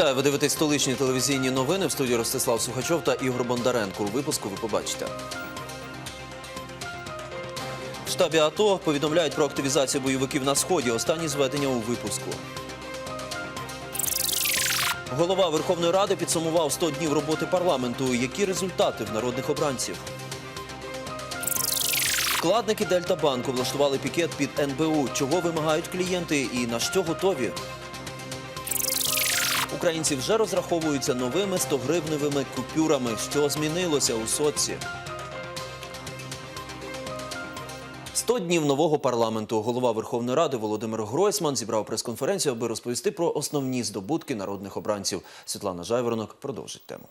Вітаю, ви дивитесь столичні телевізійні новини в студії Ростислав Сухачов та Ігор Бондаренко. У випуску ви побачите. В штабі АТО повідомляють про активізацію бойовиків на сході. Останні зведення у випуску. Голова Верховної Ради підсумував 100 днів роботи парламенту. Які результати в народних обранців? Вкладники Дельтабанку влаштували пікет під НБУ. Чого вимагають клієнти і на що готові? Українці вже розраховуються новими 100-гривневими купюрами. Що змінилося у соці? 100 днів нового парламенту. Голова Верховної Ради Володимир Гройсман зібрав прес-конференцію, аби розповісти про основні здобутки народних обранців. Світлана Жайворонок продовжить тему.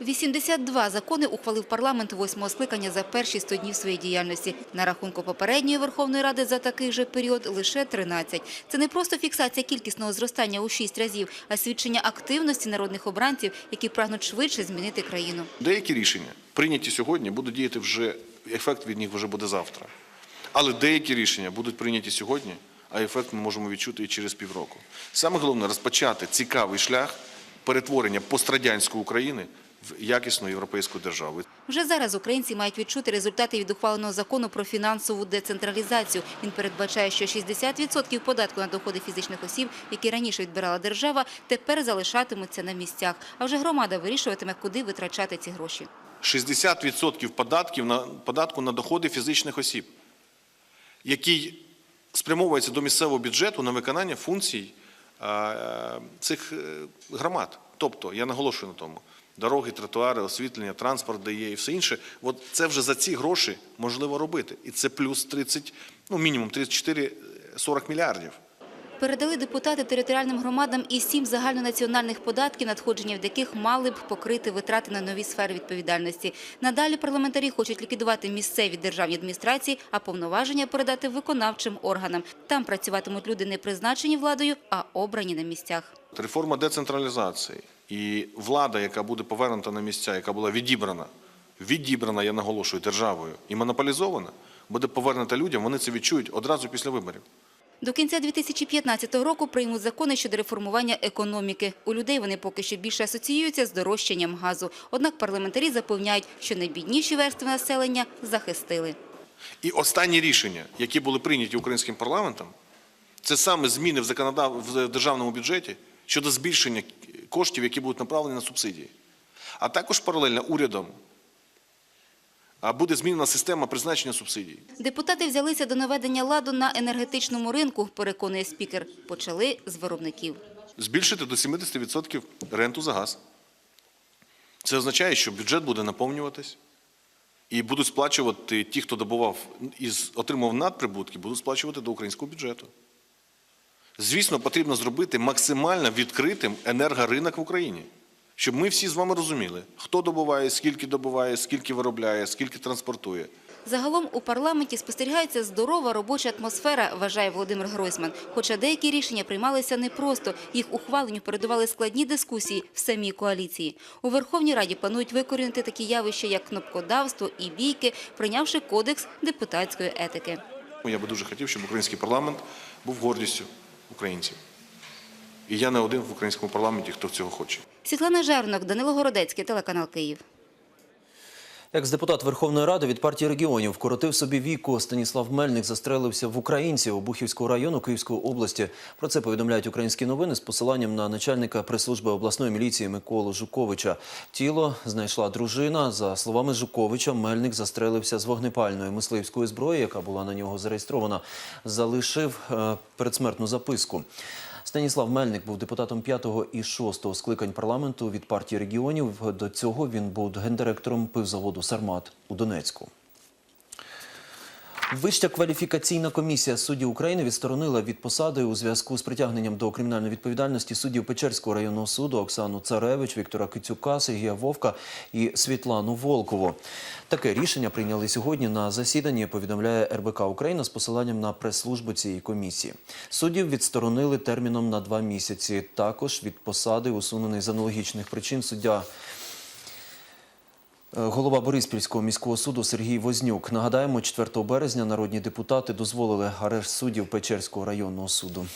82 закони ухвалив парламент восьмого скликання за перші 100 днів своєї діяльності. На рахунку попередньої Верховної Ради за такий же період лише 13. Це не просто фіксація кількісного зростання у 6 разів, а свідчення активності народних обранців, які прагнуть швидше змінити країну. Деякі рішення прийняті сьогодні будуть діяти вже ефект від них вже буде завтра. Але деякі рішення будуть прийняті сьогодні, а ефект ми можемо відчути і через півроку. Саме головне розпочати цікавий шлях перетворення пострадянської України в якісну європейську державу. Вже зараз українці мають відчути результати від ухваленого закону про фінансову децентралізацію. Він передбачає, що 60% податку на доходи фізичних осіб, які раніше відбирала держава, тепер залишатимуться на місцях. А вже громада вирішуватиме, куди витрачати ці гроші. 60% податків на податку на доходи фізичних осіб, який спрямовується до місцевого бюджету на виконання функцій е, цих е, громад. Тобто, я наголошую на тому, дороги, тротуари, освітлення, транспорт дає і все інше. От це вже за ці гроші можливо робити. І це плюс 30, ну мінімум 34-40 мільярдів. Передали депутати територіальним громадам і сім загальнонаціональних податків, надходження від яких мали б покрити витрати на нові сфери відповідальності. Надалі парламентарі хочуть ліквідувати місцеві державні адміністрації, а повноваження передати виконавчим органам. Там працюватимуть люди не призначені владою, а обрані на місцях. Реформа децентралізації і влада, яка буде повернута на місця, яка була відібрана, відібрана, я наголошую, державою і монополізована, буде повернута людям, вони це відчують одразу після виборів. До кінця 2015 року приймуть закони щодо реформування економіки. У людей вони поки що більше асоціюються з дорожчанням газу. Однак парламентарі запевняють, що найбідніші верстви населення захистили. І останні рішення, які були прийняті українським парламентом, це саме зміни в законодав... в державному бюджеті щодо збільшення коштів, які будуть направлені на субсидії. А також паралельно урядом буде змінена система призначення субсидій. Депутати взялися до наведення ладу на енергетичному ринку, переконує спікер. Почали з виробників. Збільшити до 70% ренту за газ. Це означає, що бюджет буде наповнюватись. І будуть сплачувати ті, хто добував і отримав надприбутки, будуть сплачувати до українського бюджету. Звісно, потрібно зробити максимально відкритим енергоринок в Україні, щоб ми всі з вами розуміли, хто добуває, скільки добуває, скільки виробляє, скільки транспортує. Загалом у парламенті спостерігається здорова робоча атмосфера, вважає Володимир Гройсман. Хоча деякі рішення приймалися непросто, їх ухваленню передували складні дискусії в самій коаліції. У Верховній Раді планують викорінити такі явища, як кнопкодавство і бійки, прийнявши кодекс депутатської етики. Я би дуже хотів, щоб український парламент був гордістю українців. І я не один в українському парламенті, хто цього хоче. Світлана Жернок, Данило Городецький, телеканал Київ. Екс-депутат Верховної Ради від партії регіонів вкоротив собі віку. Станіслав Мельник застрелився в Українці Обухівського району Київської області. Про це повідомляють українські новини з посиланням на начальника прес-служби обласної міліції Миколу Жуковича. Тіло знайшла дружина. За словами Жуковича, Мельник застрелився з вогнепальної мисливської зброї, яка була на нього зареєстрована. Залишив е, передсмертну записку. Станіслав Мельник був депутатом 5-го і 6-го скликань парламенту від партії регіонів. До цього він був гендиректором пивзаводу «Сармат» у Донецьку. Вища кваліфікаційна комісія суддів України відсторонила від посади у зв'язку з притягненням до кримінальної відповідальності суддів Печерського районного суду Оксану Царевич, Віктора Кицюка, Сергія Вовка і Світлану Волкову. Таке рішення прийняли сьогодні на засіданні. Повідомляє РБК Україна з посиланням на прес-службу цієї комісії. Суддів відсторонили терміном на два місяці. Також від посади усунений з аналогічних причин суддя. Е, Голова Бориспільського міського суду Сергій Вознюк. Нагадаємо, 4 березня народні депутати дозволили арешт суддів Печерського районного суду.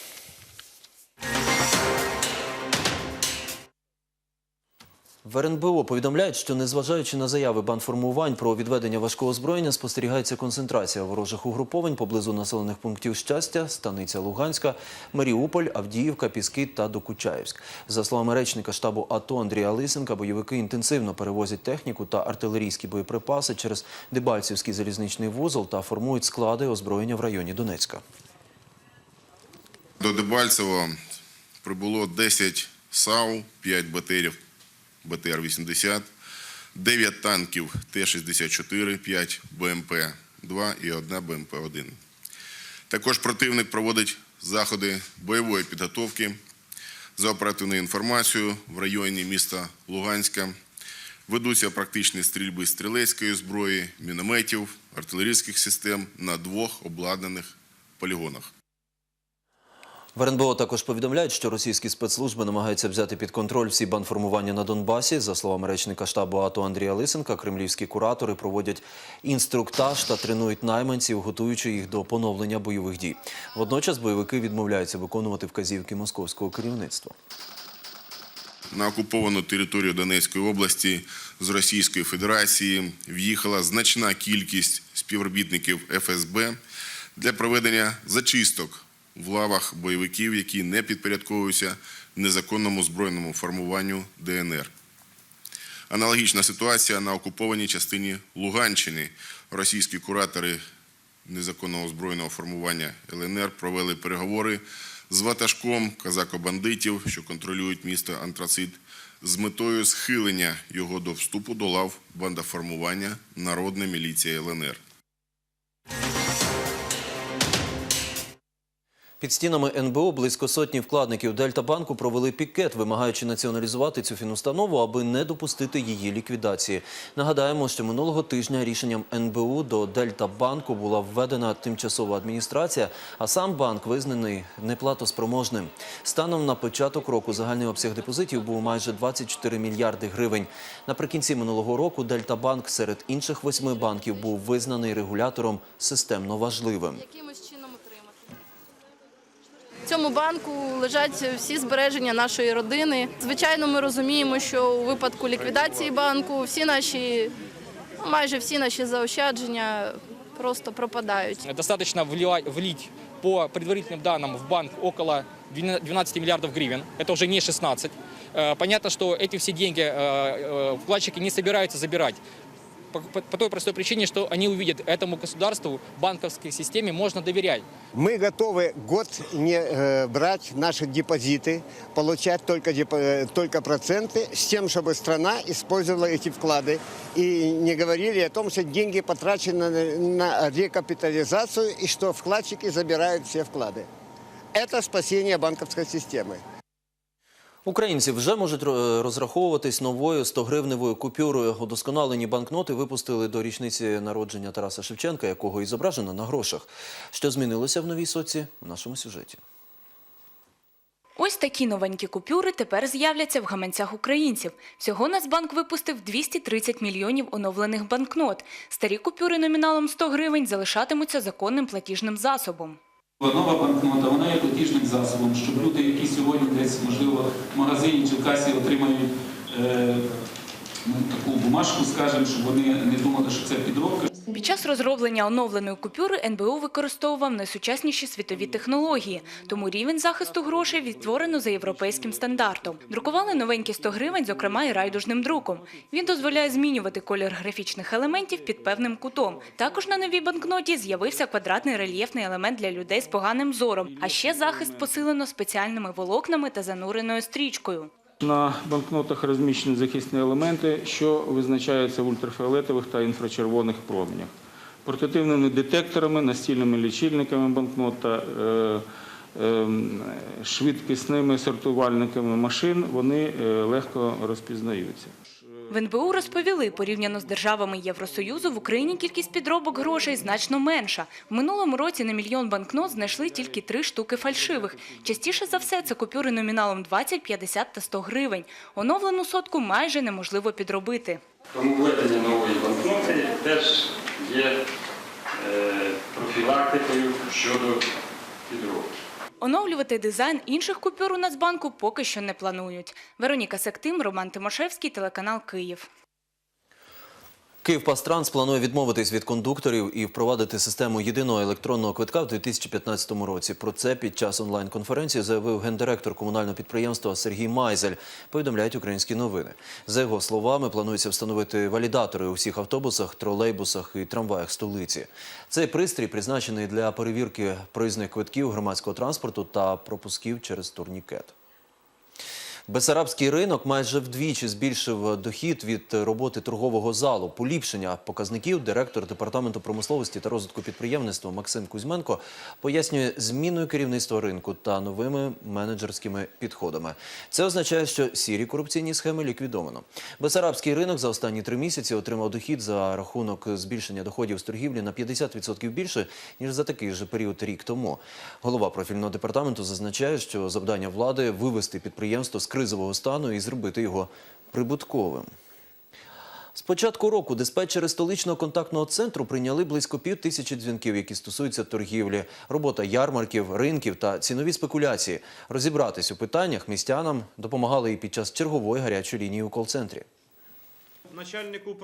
В РНБО повідомляють, що незважаючи на заяви бандформувань про відведення важкого озброєння, спостерігається концентрація ворожих угруповань поблизу населених пунктів Щастя, Станиця Луганська, Маріуполь, Авдіївка, Піски та Докучаївськ. За словами речника штабу АТО Андрія Лисенка, бойовики інтенсивно перевозять техніку та артилерійські боєприпаси через Дебальцівський залізничний вузол та формують склади озброєння в районі Донецька. До Дебальцева прибуло 10 САУ, 5 БТРів БТР-80, 9 танків Т-64, 5 БМП-2 і 1 БМП-1. Також противник проводить заходи бойової підготовки за оперативною інформацією в районі міста Луганська. Ведуться практичні стрільби стрілецької зброї, мінометів, артилерійських систем на двох обладнаних полігонах. В РНБО також повідомляють, що російські спецслужби намагаються взяти під контроль всі бандформування на Донбасі. За словами речника штабу АТО Андрія Лисенка, кремлівські куратори проводять інструктаж та тренують найманців, готуючи їх до поновлення бойових дій. Водночас бойовики відмовляються виконувати вказівки московського керівництва. На окуповану територію Донецької області з Російської Федерації в'їхала значна кількість співробітників ФСБ для проведення зачисток в лавах бойовиків, які не підпорядковуються незаконному збройному формуванню ДНР. Аналогічна ситуація на окупованій частині Луганщини. Російські куратори незаконного збройного формування ЛНР провели переговори з ватажком казако-бандитів, що контролюють місто Антрацит, з метою схилення його до вступу до лав бандаформування Народна міліція ЛНР. Під стінами НБО близько сотні вкладників Дельтабанку провели пікет, вимагаючи націоналізувати цю фінустанову, аби не допустити її ліквідації. Нагадаємо, що минулого тижня рішенням НБУ до Дельтабанку була введена тимчасова адміністрація, а сам банк визнаний неплатоспроможним. Станом на початок року загальний обсяг депозитів був майже 24 мільярди гривень. Наприкінці минулого року Дельтабанк серед інших восьми банків був визнаний регулятором системно важливим цьому банку лежать всі збереження нашої родини. Звичайно, ми розуміємо, що у випадку ліквідації банку всі наші, ну, майже всі наші заощадження просто пропадають. Достаточно вливать- влить по предварительным данным в банк около 12 миллиардов гривен. Это уже не 16. Э, Понятно, что эти все деньги э, э, вкладчики не собираются забирать. По, по- той простой причине, что они увидят, этому государству, банковской системе можно доверять. Мы готовы год не э, брать наши депозиты, получать только, депо- э, только проценты, с тем, чтобы страна использовала эти вклады. И не говорили о том, что деньги потрачены на, на рекапитализацию и что вкладчики забирают все вклады. Это спасение банковской системы. Українці вже можуть розраховуватись новою 100-гривневою купюрою. Удосконалені банкноти випустили до річниці народження Тараса Шевченка, якого і зображено на грошах. Що змінилося в новій соці в нашому сюжеті. Ось такі новенькі купюри тепер з'являться в гаманцях українців. Всього Нацбанк випустив 230 мільйонів оновлених банкнот. Старі купюри номіналом 100 гривень залишатимуться законним платіжним засобом. Нова банкнота, вона є платіжним засобом, щоб люди, які сьогодні десь, можливо, в магазині чи в касі отримають е, ну, таку бумажку, скажімо, щоб вони не думали, що це підробка. Під час розроблення оновленої купюри НБУ використовував найсучасніші світові технології, тому рівень захисту грошей відтворено за європейським стандартом. Друкували новенькі 100 гривень, зокрема і райдужним друком. Він дозволяє змінювати колір графічних елементів під певним кутом. Також на новій банкноті з'явився квадратний рельєфний елемент для людей з поганим зором. А ще захист посилено спеціальними волокнами та зануреною стрічкою. На банкнотах розміщені захисні елементи, що визначаються в ультрафіолетових та інфрачервоних променях. Портативними детекторами, настільними лічильниками банкнот та е, е, швидкісними сортувальниками машин вони е, легко розпізнаються. В НБУ розповіли, порівняно з державами Євросоюзу в Україні кількість підробок грошей значно менша. В минулому році на мільйон банкнот знайшли тільки три штуки фальшивих. Частіше за все це купюри номіналом 20, 50 та 100 гривень. Оновлену сотку майже неможливо підробити. Тому введення нової банкноти теж є е, профілактикою щодо підробки. Оновлювати дизайн інших купюр у Нацбанку поки що не планують. Вероніка Сектим, Роман Тимошевський, телеканал Київ. Київпастранс планує відмовитись від кондукторів і впровадити систему єдиного електронного квитка в 2015 році. Про це під час онлайн-конференції заявив гендиректор комунального підприємства Сергій Майзель. Повідомляють українські новини. За його словами, планується встановити валідатори у всіх автобусах, тролейбусах і трамваях столиці. Цей пристрій призначений для перевірки проїзних квитків громадського транспорту та пропусків через турнікет. Бесарабський ринок майже вдвічі збільшив дохід від роботи торгового залу. Поліпшення показників директор департаменту промисловості та розвитку підприємництва Максим Кузьменко пояснює зміною керівництва ринку та новими менеджерськими підходами. Це означає, що сірі корупційні схеми ліквідовано. Бесарабський ринок за останні три місяці отримав дохід за рахунок збільшення доходів з торгівлі на 50% більше ніж за такий же період рік тому. Голова профільного департаменту зазначає, що завдання влади вивести підприємство з кризового стану і зробити його прибутковим. З початку року диспетчери столичного контактного центру прийняли близько пів тисячі дзвінків, які стосуються торгівлі, робота ярмарків, ринків та цінові спекуляції. Розібратись у питаннях містянам допомагали і під час чергової гарячої лінії у кол-центрі.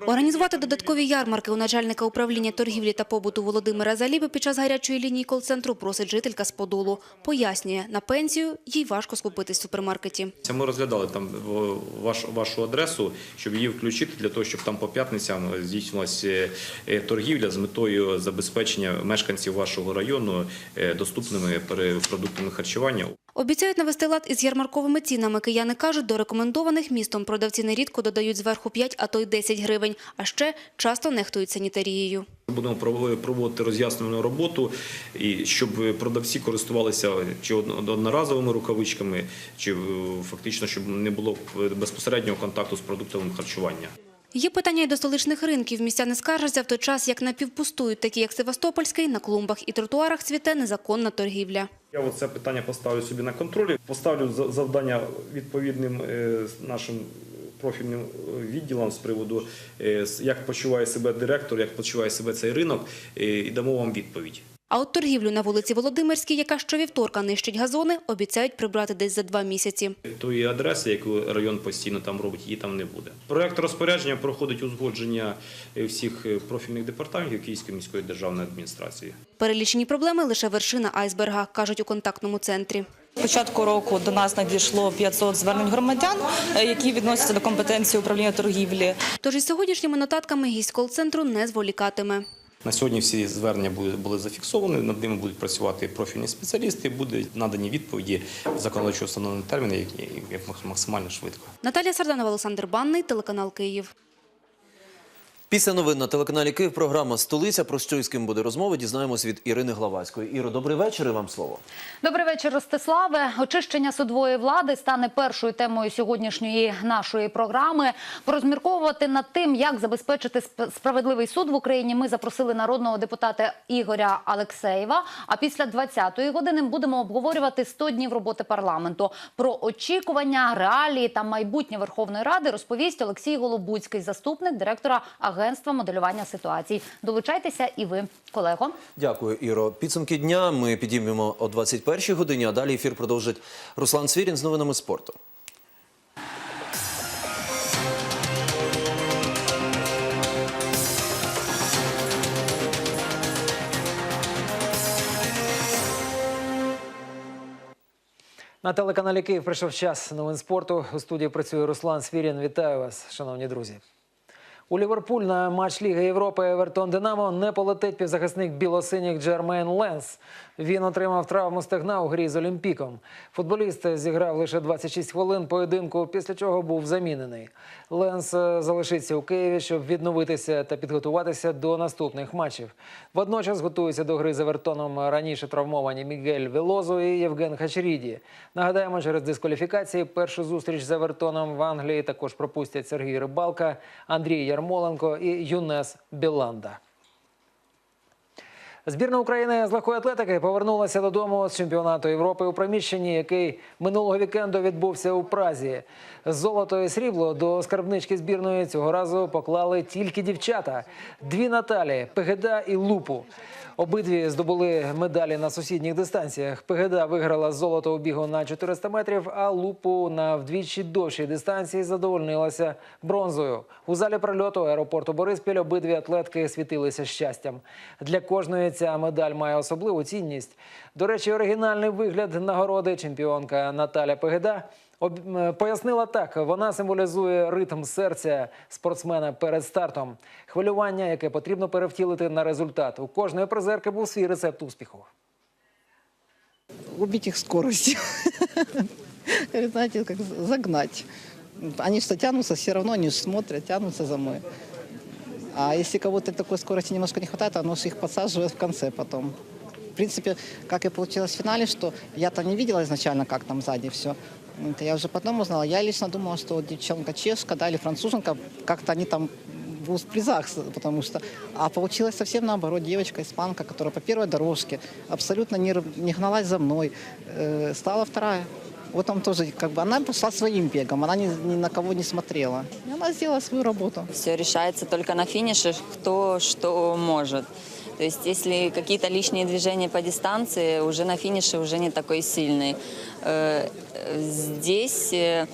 Організувати додаткові ярмарки у начальника управління торгівлі та побуту Володимира Заліби під час гарячої лінії кол-центру просить жителька з Подолу. Пояснює, на пенсію їй важко скупитись в супермаркеті. Ми розглядали там в- ваш, вашу адресу, щоб її включити для того, щоб там по п'ятницям здійснювалася е, торгівля з метою забезпечення мешканців вашого району е, доступними продуктами харчування. Обіцяють навести лад із ярмарковими цінами. Кияни кажуть, до рекомендованих містом продавці нерідко додають зверху 5, а то й 10 гривень. А ще часто нехтують санітарією. Будемо проводити- роз'яснювальну роботу, і щоб продавці користувалися чи одноразовими рукавичками, чи е, фактично, щоб не було безпосереднього контакту з продуктами харчування. Є питання й до столичних ринків. Містяни скаржаться в той час, як напівпустують, такі як Севастопольський, на клумбах і тротуарах цвіте незаконна торгівля. Я це питання поставлю собі на контролі. Поставлю завдання відповідним е, нашим профільним е, відділам з приводу, е, як почуває себе директор, як почуває себе цей ринок, і дамо вам відповідь. А от торгівлю на вулиці Володимирській, яка щовівторка нищить газони, обіцяють прибрати десь за два місяці. Тої адреси, яку район постійно там робить, її там не буде. Проект розпорядження проходить узгодження е, всіх е, профільних департаментів Київської міської державної адміністрації. Перелічені проблеми лише вершина айсберга, кажуть у контактному центрі. Початку року до нас надійшло 500 звернень громадян, е, які відносяться до компетенції управління торгівлі. Тож із сьогоднішніми нотатками гість кол-центру не зволікатиме. На сьогодні всі звернення були, зафіксовані, над ними будуть працювати профільні спеціалісти, будуть надані відповіді законодавчо встановлені терміни, як максимально швидко. Наталія Сарданова, Олександр Банний, телеканал Київ. Після новин на телеканалі Київ програма Столиця. Про що і з ким буде розмова, дізнаємось від Ірини Главацької. Іро, добрий вечір і вам слово. Добрий вечір, Ростиславе. Очищення судової влади стане першою темою сьогоднішньої нашої програми. Порозмірковувати над тим, як забезпечити справедливий суд в Україні. Ми запросили народного депутата Ігоря Алексеєва. А після 20-ї години будемо обговорювати 100 днів роботи парламенту. Про очікування, реалії та майбутнє Верховної Ради розповість Олексій Голобуцький, заступник директора агентства моделювання ситуацій. Долучайтеся і ви, колего. Дякую, Іро. Підсумки дня ми підіймемо о 21-й годині, а далі ефір продовжить Руслан Свірін з новинами спорту. На телеканалі Київ прийшов час новин спорту. У студії працює Руслан Свірін. Вітаю вас, шановні друзі. У Ліверпуль на матч Ліги Європи Евертон Динамо не полетить півзахисник білосиніх Джермейн Ленс. Він отримав травму стегна у грі з Олімпіком. Футболіст зіграв лише 26 хвилин поєдинку, після чого був замінений. Ленс е, залишиться у Києві, щоб відновитися та підготуватися до наступних матчів. Водночас готуються до гри з Евертоном раніше травмовані Мігель Велозо і Євген Хачеріді. Нагадаємо, через дискваліфікації першу зустріч з Евертоном в Англії також пропустять Сергій Рибалка, Андрій Ярмоленко і Юнес Біланда. Збірна України з легкої атлетики повернулася додому з чемпіонату Європи у приміщенні, який минулого вікенду відбувся у Празі. Золото і срібло до скарбнички збірної цього разу поклали тільки дівчата: дві Наталі, Пегеда і Лупу. Обидві здобули медалі на сусідніх дистанціях. Пегеда виграла золото у бігу на 400 метрів, а Лупу на вдвічі довшій дистанції задовольнилася бронзою. У залі прольоту аеропорту Бориспіль обидві атлетки світилися щастям. Для кожної ця медаль має особливу цінність. До речі, оригінальний вигляд нагороди чемпіонка Наталя Пегеда пояснила так: вона символізує ритм серця спортсмена перед стартом, хвилювання, яке потрібно перевтілити на результат. У кожної призерки був свій рецепт успіху. убить их скоростью. Говорит, Знаете, как загнать. Они что тянутся, все равно они ж смотрят, тянутся за мной. А если кого-то такой скорости немножко не хватает, оно же их подсаживает в конце потом. В принципе, как и получилось в финале, что я-то не видела изначально, как там сзади все. Это я уже потом узнала. Я лично думала, что девчонка чешка, да, или француженка, как-то они там в призах, потому что... А получилось совсем наоборот. Девочка, испанка, которая по первой дорожке абсолютно не, не гналась за мной, э, стала вторая. Вот там тоже, как бы, она пошла своим бегом, она ни, ни на кого не смотрела. И она сделала свою работу. Все решается только на финише, кто что может. То есть если какие-то лишние движения по дистанции, уже на финише уже не такой сильный. Э, Здесь э,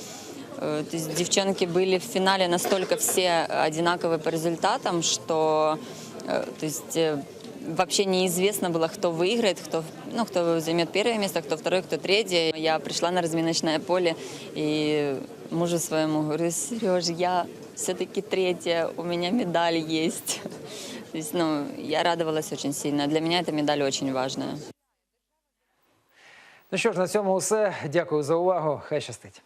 э, то есть девчонки были в финале настолько все одинаковые по результатам, что то есть, вообще неизвестно было, кто выиграет, кто, ну, кто займет первое место, кто второе, кто третье. Я пришла на разминочное поле и мужу своему говорю, Сереж, я все-таки третья, у меня медаль есть. То есть, ну, я радовалась очень сильно. Для меня эта медаль очень важная. Ну що ж, на цьому все. Дякую за увагу. Хай щастить.